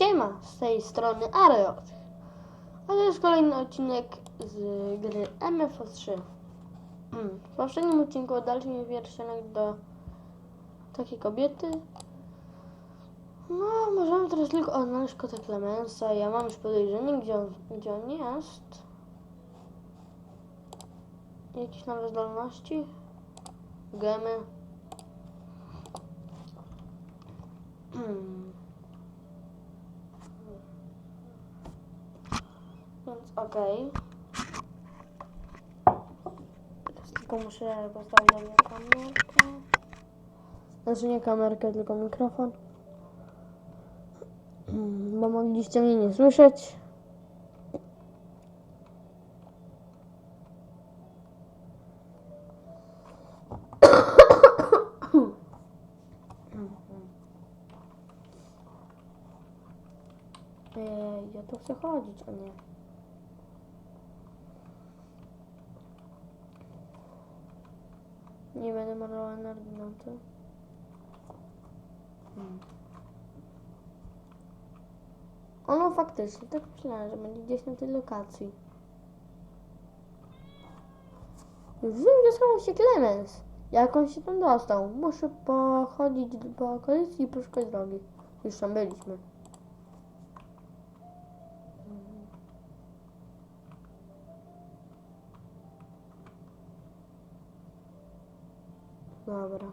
Siema, z tej strony Areot. A to jest kolejny odcinek z gry MFO3. Mm, W poprzednim odcinku oddaliśmy mi pierścionek do takiej kobiety. No, możemy teraz tylko odnaleźć kota Clemensa. Ja mam już podejrzenie, gdzie on, gdzie on jest. Jakieś nowe zdolności? Gemy. Hmm. Okej. Teraz tylko muszę postawić sobie kamerkę. Znaczy nie kamerkę, tylko mikrofon. Mm, Bo mogliście mnie nie słyszeć. Ja tu chcę chodzić, a nie. Nie będę marnował energii na to. Hmm. O no faktycznie, tak myślałem, że będzie gdzieś na tej lokacji. Już wiem, gdzie schował się Clemens. Jak on się tam dostał? Muszę pochodzić po okolicy i poszukać drogi. Już tam byliśmy. Dobra.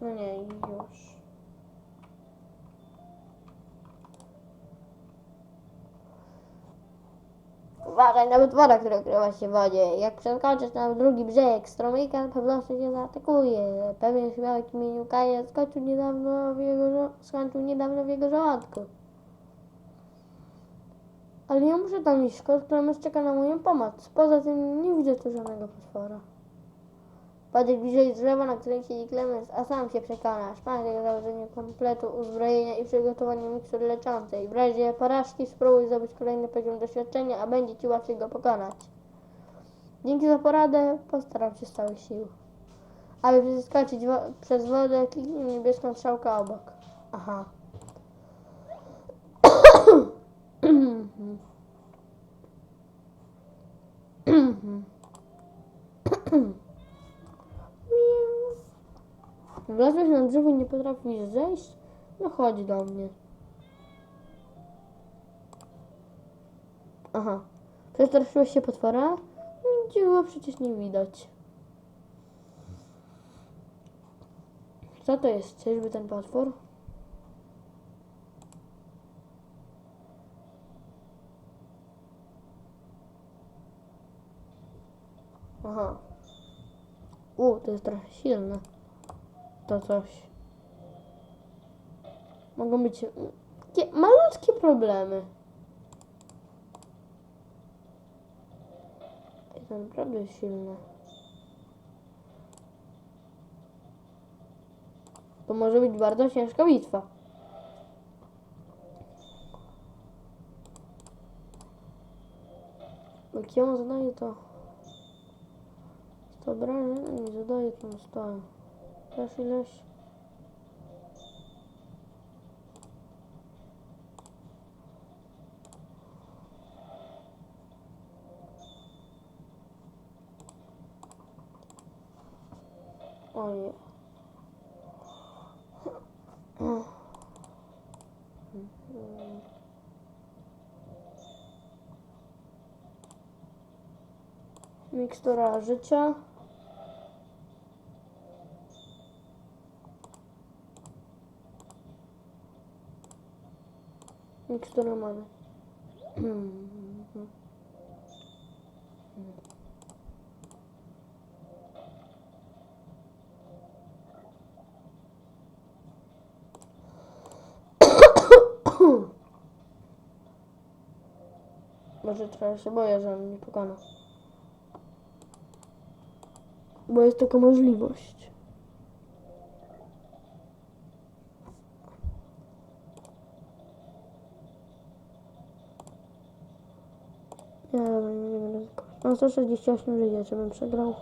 No nie, już. Uważaj na wytwora, który ukrywa się w wodzie. Jak przeskoczysz na drugi brzeg, stromyka po prostu cię zaatakuje. Pewien śmiałek imieniu Kaja skoczył niedawno w jego, skończył niedawno w jego żołądku. Ale ja muszę tam iść, Clemens czeka na moją pomoc. Poza tym nie widzę tu żadnego potwora. Podejdź bliżej drzewa, na którym siedzi Clemens, a sam się przekonasz. Pamiętaj o założeniu kompletu uzbrojenia i przygotowaniu mikstury leczącej. W razie porażki spróbuj zdobyć kolejny poziom doświadczenia, a będzie ci łatwiej go pokonać. Dzięki za poradę postaram się z całych sił. Aby przeskoczyć wo- przez wodę, kliknij niebieską strzałkę obok. Aha. Wlazłeś na drzewo i nie potrafisz zejść? No chodź do mnie. Aha. Przestraszyłeś się potwora? Niczego przecież nie widać. Co to jest? Czyżby ten potwór? Aha. U, to jest trochę silne. To coś. Mogą być malutkie problemy. To naprawdę silne. To może być bardzo ciężka bitwa. Jak ja mu zadaję to... To obrażeń nie zadaje tam stoję. Też ileś. Ojej. Mikstura życia. Mikstura mamy. Może trochę się boję, że on mnie pokona. Bo jest taka możliwość. Nie, dobra, nie, będę ryzykować. Mam 168 życia, czy bym przegrał?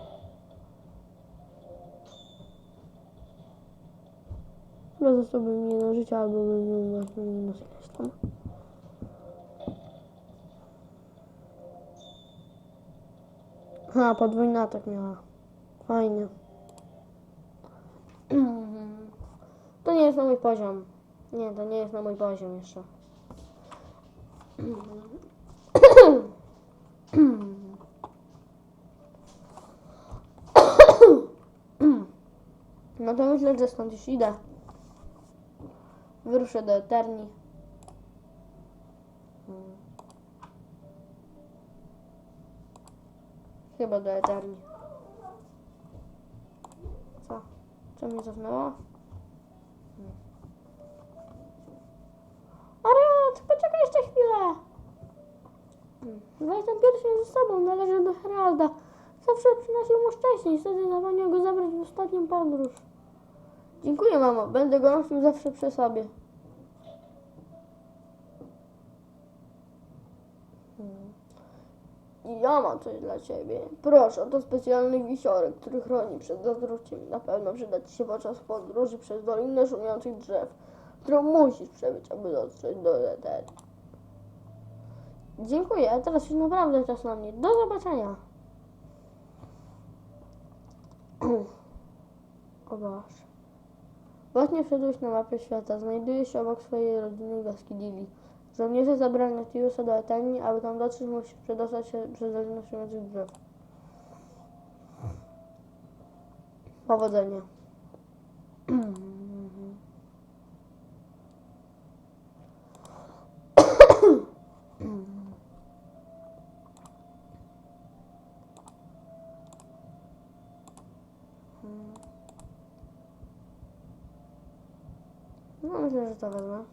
Chyba zostałbym jedno życie, albo bym miał na minus ileś tam. Ha, podwójny atak miała. Fajnie. To nie jest na mój poziom. Nie, to nie jest na mój poziom jeszcze. No to myślę, że stąd już idę. Wyruszę do Eterni. Hmm. Chyba do Eterni. Co? Co mnie cofnęło? Hmm. Poczekaj jeszcze chwilę. Hmm. Chyba jestem pierwszy ze sobą, należy do Heralda. Zawsze przynosił mu szczęście, niestety zapomniał go zabrać w ostatnią podróż. Dziękuję, mamo. Będę go nosił zawsze przy sobie. Hmm. I ja mam coś dla ciebie. Proszę, to specjalny wisiorek, który chroni przed zatruciem. Na pewno przyda ci się podczas podróży przez dolinę szumiących drzew, którą musisz przebyć, aby dotrzeć do Etery. Dziękuję, a teraz już naprawdę czas na mnie. Do zobaczenia. O Boże. Właśnie wszedłeś na mapie świata. Znajduje się obok swojej rodziny wioski Dili. Żołnierze zabrali Nautilusa do Etenii, aby tam dotrzeć musisz przedostać się przez dolinę szumiących drzew. Powodzenia. No myślę, że to wezmę.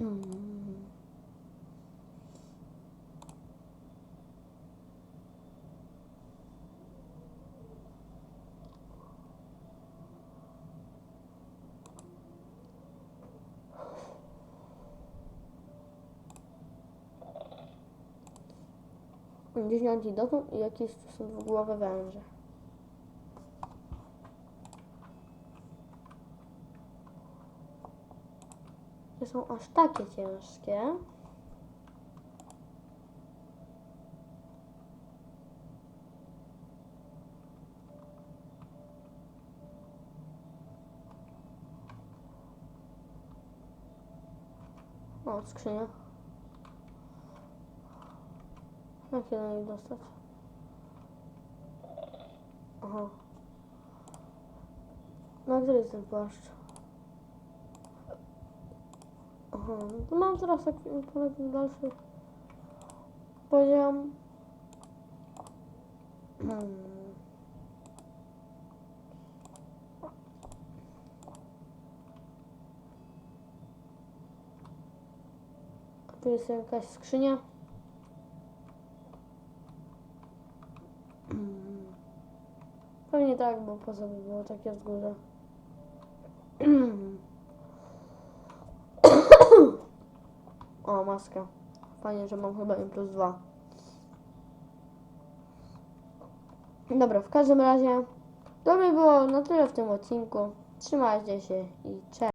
Mm. Antidotum i jakieś tu są dwugłowe węże. Nie są aż takie ciężkie. O, skrzynia. Jak się do niej dostać? Aha. Na który jest ten płaszcz? Aha, no to mam teraz tak powiedzmy dalszy poziom. Hmm. Tu jest jakaś skrzynia. Hmm. Pewnie tak, bo po sobie było takie wzgórze. O, maska. Fajnie, że mam chyba M plus 2. Dobra, w każdym razie to by było na tyle w tym odcinku. Trzymajcie się i cześć.